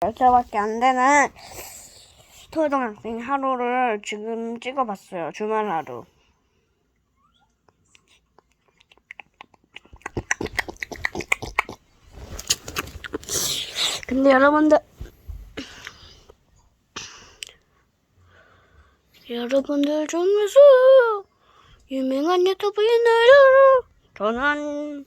10살밖에 안 되는 초등학생 하루를 지금 찍어봤어요. 주말 하루. 근데 여러분들 여러분들 중에서 유명한 유튜브인을 저는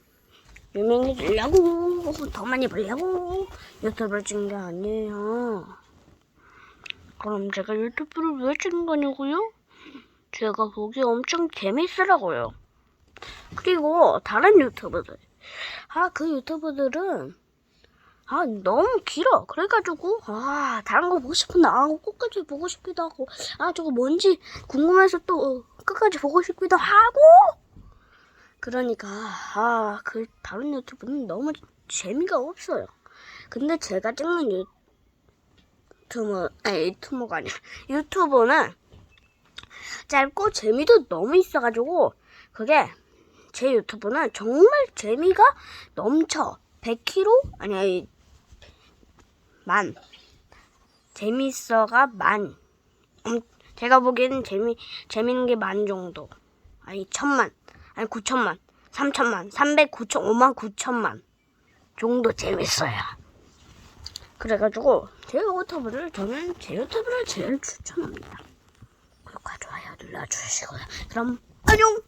유명해지려고 더 많이 벌려고 유튜브를 찍은 게 아니에요. 그럼 제가 유튜브를 왜 찍는 거냐고요? 제가 보기 엄청 재밌으라고요. 그리고 다른 유튜브들 아 그 유튜브들은 아 너무 길어 그래가지고 아 다른 거 보고 싶은데 아 끝까지 보고 싶기도 하고 아 저거 뭔지 궁금해서 또 끝까지 보고 싶기도 하고 그러니까 아 그 다른 유튜브는 너무 재미가 없어요. 근데 제가 찍는 유튜브 아니 유튜브가 아니야. 유튜브는 짧고 재미도 너무 있어가지고 그게 제 유튜브는 정말 재미가 넘쳐. 100kg 아니 아니 만. 재밌어가 만. 음, 제가 보기에는 재미 재밌는 게 만 정도. 아니 천만 아니 구천만. 삼천만. 삼백 구천 오만 구천만. 정도 재밌어요. 그래가지고 제 유튜브를 저는 제 유튜브를 제일 추천합니다. 구독과 좋아요 눌러주시고요. 그럼 안녕